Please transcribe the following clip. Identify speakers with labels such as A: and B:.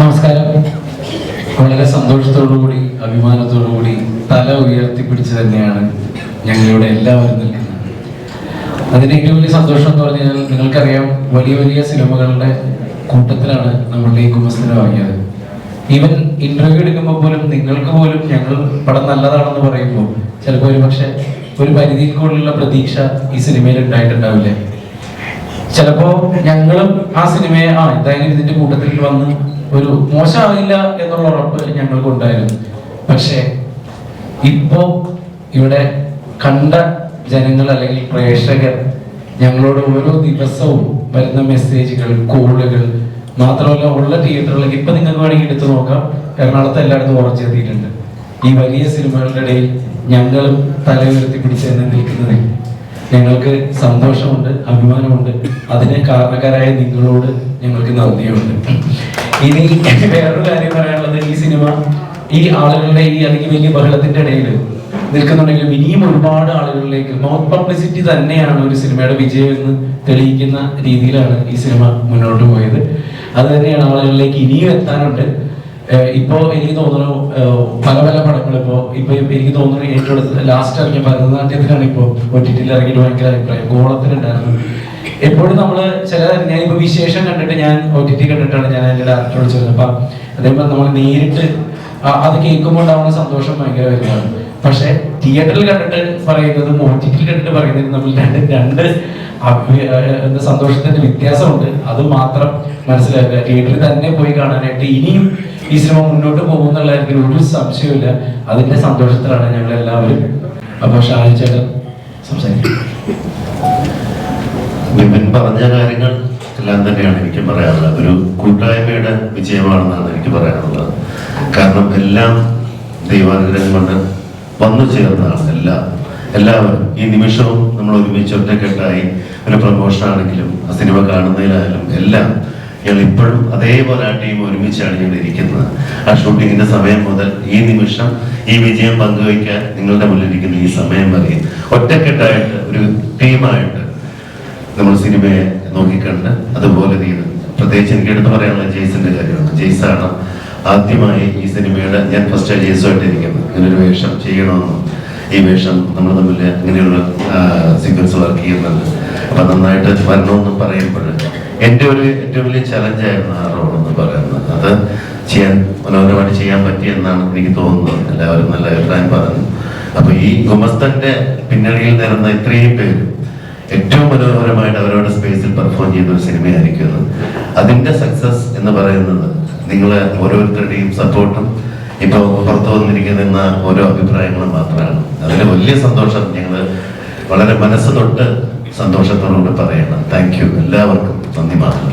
A: നമസ്കാരം. വളരെ സന്തോഷത്തോടുകൂടി അഭിമാനത്തോടുകൂടി തല ഉയർത്തിപ്പിടിച്ച് തന്നെയാണ് ഞങ്ങളിവിടെ എല്ലാവരും നിൽക്കുന്നത്. അതിന് ഏറ്റവും വലിയ സന്തോഷം എന്ന് പറഞ്ഞാൽ നിങ്ങൾക്കറിയാം വലിയ വലിയ സിനിമകളുടെ കൂട്ടത്തിലാണ് നമ്മളുടെ ഈ കുമസ്ഥന വാങ്ങിയത് ഈവൻ ഇന്റർവ്യൂ എടുക്കുമ്പോൾ പോലും നിങ്ങൾക്ക് പോലും ഞങ്ങൾ പടം നല്ലതാണെന്ന് പറയുമ്പോൾ ചിലപ്പോൾ ഒരു പക്ഷെ ഒരു പരിധിയിൽ കൂടുതലുള്ള പ്രതീക്ഷ ഈ സിനിമയിൽ ഉണ്ടായിട്ടുണ്ടാവില്ലേ. ചിലപ്പോ ഞങ്ങളും ആ സിനിമയെ ആ എന്തായാലും ഇതിന്റെ കൂട്ടത്തിൽ വന്ന് ഒരു മോശമാവില്ല എന്നുള്ള ഉറപ്പ് ഞങ്ങൾക്കുണ്ടായിരുന്നു. പക്ഷേ ഇപ്പോ ഇവിടെ കണ്ട ജനങ്ങൾ അല്ലെങ്കിൽ പ്രേക്ഷകർ ഞങ്ങളോട് ഓരോ ദിവസവും വരുന്ന മെസ്സേജുകൾ കോളുകൾ മാത്രമല്ല ഉള്ള തിയേറ്ററുകൾ ഇപ്പൊ നിങ്ങൾക്ക് വേണമെങ്കിൽ എടുത്തു നോക്കാം. എറണാകുളത്ത് എല്ലായിടത്തും ഉറച്ചെത്തിയിട്ടുണ്ട് ഈ വലിയ സിനിമകളുടെ ഇടയിൽ ഞങ്ങളും തല ഉയർത്തി പിടിച്ച് നിൽക്കുന്നതിൽ ഞങ്ങൾക്ക് സന്തോഷമുണ്ട് അഭിമാനമുണ്ട്. അതിന് കാരണക്കാരായ നിങ്ങളോട് ഞങ്ങൾക്ക് നന്ദിയുണ്ട്. ഇനി വേറൊരു കാര്യം പറയാനുള്ളത് ഈ സിനിമ ഈ ആളുകളുടെ ഈ അല്ലെങ്കിൽ വലിയ ബഹളത്തിന്റെ ഇടയിൽ നിൽക്കുന്നുണ്ടെങ്കിലും ഇനിയും ഒരുപാട് ആളുകളിലേക്ക് മൗത്ത് പബ്ലിസിറ്റി തന്നെയാണ് ഒരു സിനിമയുടെ വിജയം എന്ന് തെളിയിക്കുന്ന രീതിയിലാണ് ഈ സിനിമ മുന്നോട്ട് പോയത്. അത് തന്നെയാണ് ആളുകളിലേക്ക് ഇനിയും എത്താനുണ്ട്. ഇപ്പോ എനിക്ക് തോന്നുന്നു പല പല പടങ്ങൾ ഇപ്പോ ഇപ്പൊ എനിക്ക് തോന്നുന്നു ഏറ്റവും ലാസ്റ്റ് ഇറങ്ങിയ ഭരതനാട്യത്തിനാണ് ഇപ്പോ ഒറ്റിറ്റിൽ ഇറങ്ങിയിട്ട് ഭയങ്കര അഭിപ്രായം. ഗോളത്തിനുണ്ടായിരുന്നു എപ്പോഴും നമ്മൾ ചില ഞാൻ ഇപ്പൊ വിശേഷം കണ്ടിട്ട് ഞാൻ ഒ ടി ടി കണ്ടിട്ടാണ് ഞാൻ എന്റെ ഡയറക്ടറോട് ചോദിച്ചത് അപ്പൊ അതേപോലെ നമ്മൾ നേരിട്ട് അത് കേൾക്കുമ്പോൾ ഉണ്ടാവുന്ന സന്തോഷം ഭയങ്കര വലുതാണ്. പക്ഷെ തിയേറ്ററിൽ കണ്ടിട്ട് പറയുന്നതും ഒ ടി ടിയിൽ കണ്ടിട്ട് പറയുന്നതും നമ്മൾ രണ്ട് രണ്ട് സന്തോഷത്തിന്റെ വ്യത്യാസമുണ്ട്. അത് മാത്രം മനസ്സിലാക്കുക. തിയേറ്ററിൽ തന്നെ പോയി കാണാനായിട്ട് ഇനിയും ഈ സിനിമ മുന്നോട്ട് പോകുന്നുള്ള കാര്യത്തിൽ ഒരു സംശയമില്ല അതിന്റെ സന്തോഷത്തിലാണ് ഞങ്ങൾ എല്ലാവരും അപ്പൊ ഷാജി ചേട്ടൻ സംസാരിക്കും.
B: വിപിൻ പറഞ്ഞ കാര്യങ്ങൾ എല്ലാം തന്നെയാണ് എനിക്ക് പറയാനുള്ളത്. ഒരു കൂട്ടായ്മയുടെ വിജയമാണെന്നാണ് എനിക്ക് പറയാനുള്ളത്. കാരണം എല്ലാം ദൈവാനുഗ്രഹം കൊണ്ട് വന്നു ചേർന്നതാണ് എല്ലാം എല്ലാവരും. ഈ നിമിഷവും നമ്മൾ ഒരുമിച്ച് ഒറ്റക്കെട്ടായി ഒരു പ്രമോഷൻ ആണെങ്കിലും ആ സിനിമ കാണുന്നതിലായാലും എല്ലാം ഞങ്ങൾ ഇപ്പോഴും അതേപോലെ ആ ടീം ഒരുമിച്ചാണ് ഞങ്ങൾ ഇരിക്കുന്നത്. ആ ഷൂട്ടിങ്ങിന്റെ സമയം മുതൽ ഈ നിമിഷം ഈ വിജയം പങ്കുവയ്ക്കാൻ നിങ്ങളുടെ മുന്നിലിരിക്കുന്ന ഈ സമയം വരെ ഒറ്റക്കെട്ടായിട്ട് ഒരു ടീമായിട്ട് നമ്മൾ സിനിമയെ നോക്കിക്കണ്ട്. അതുപോലെ രീതി പ്രത്യേകിച്ച് എനിക്ക് എടുത്ത് പറയാനുള്ള ജെയ്സിന്റെ കാര്യമാണ്. ജെയ്സാണ് ആദ്യമായി ഈ സിനിമയുടെ ഞാൻ ഫസ്റ്റ് ജെയ്സുമായിട്ട് ഇരിക്കുന്നത്. ഇങ്ങനൊരു വേഷം ചെയ്യണമെന്നും ഈ വേഷം നമ്മൾ തമ്മിൽ ഇങ്ങനെയുള്ള സീക്വൻസ് വർക്ക് ചെയ്യുന്നുണ്ട്. അപ്പൊ നന്നായിട്ട് വരണമെന്നും പറയുമ്പോൾ എന്റെ ഒരു ഏറ്റവും വലിയ ചലഞ്ചായിരുന്നു ആ റോൾ എന്ന് പറയുന്നത്. അത് ചെയ്യാൻ മനോഹരമായിട്ട് ചെയ്യാൻ പറ്റിയെന്നാണ് എനിക്ക് തോന്നുന്നത്. എല്ലാവരും നല്ല അഭിപ്രായം പറഞ്ഞു. അപ്പോൾ ഈ ഗുമസ്തന്റെ പിന്നണിയിൽ നിരുന്ന ഇത്രയും പേര് ഏറ്റവും മനോഹരമായിട്ട് അവരവരുടെ സ്പേസിൽ പെർഫോം ചെയ്യുന്ന ഒരു സിനിമയായിരിക്കും അത്. അതിന്റെ സക്സസ് എന്ന് പറയുന്നത് നിങ്ങളെ ഓരോരുത്തരുടെയും സപ്പോർട്ടും ഇപ്പൊ പുറത്തു വന്നിരിക്കുന്ന ഓരോ അഭിപ്രായങ്ങളും മാത്രമാണ്. അതിന് വലിയ സന്തോഷം ഞങ്ങൾ വളരെ മനസ്സ് തൊട്ട് സന്തോഷത്തോടുകൂടി പറയണം. താങ്ക് യു എല്ലാവർക്കും നന്ദി മാത്രം.